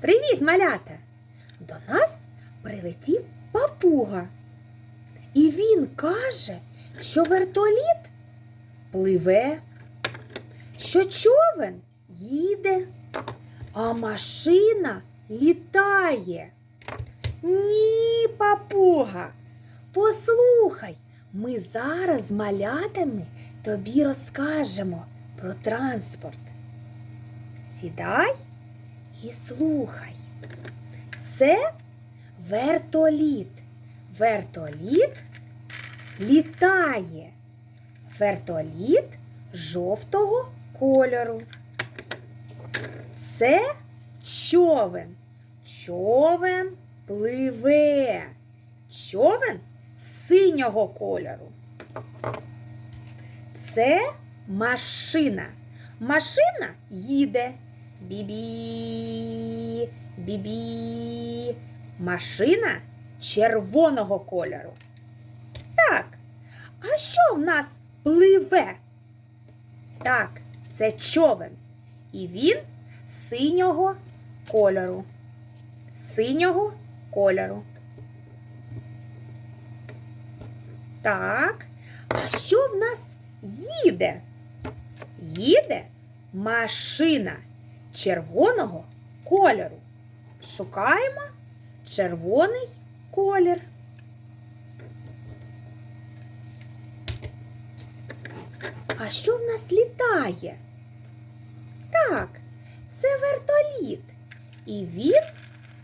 Привіт, малята! До нас прилетів папуга. І він каже, що вертоліт пливе, що човен їде, а машина літає. Ні, папуга, послухай, ми зараз з малятами тобі розкажемо про транспорт. Сідай і слухай. Це вертоліт. Вертоліт літає. Вертоліт жовтого кольору. Це човен. Човен пливе. Човен синього кольору. Це машина. Машина їде. Бібі, бібі. Машина червоного кольору. Так. А що в нас пливе? Так, це човен. І він синього кольору. Синього кольору. Так. А що в нас їде? Їде машина червоного кольору. Шукаємо червоний колір. А що в нас літає? Так, це вертоліт. І він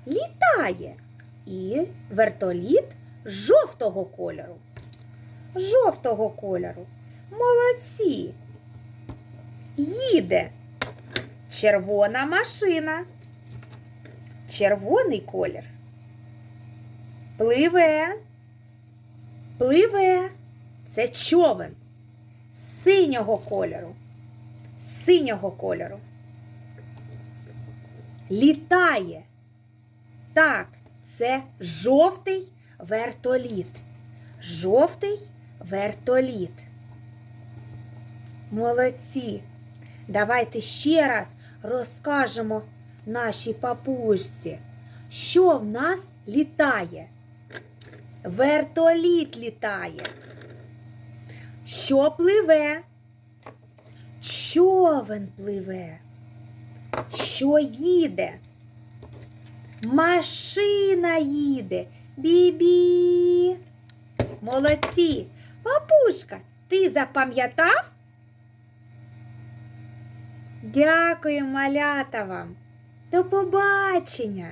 літає. І вертоліт жовтого кольору. Жовтого кольору. Молодці. Їде червона машина. Червоний колір. Пливе. Пливе. Це човен синього кольору. Синього кольору. Літає. Так, це жовтий вертоліт. Жовтий вертоліт. Молодці. Давайте ще раз розкажемо нашій папушці, що в нас літає. Вертоліт літає. Що пливе? Човен пливе. Що їде? Машина їде. Бі-бі. Молодці. Папушка, ти запам'ятав? Дякую, малята вам. До побачення.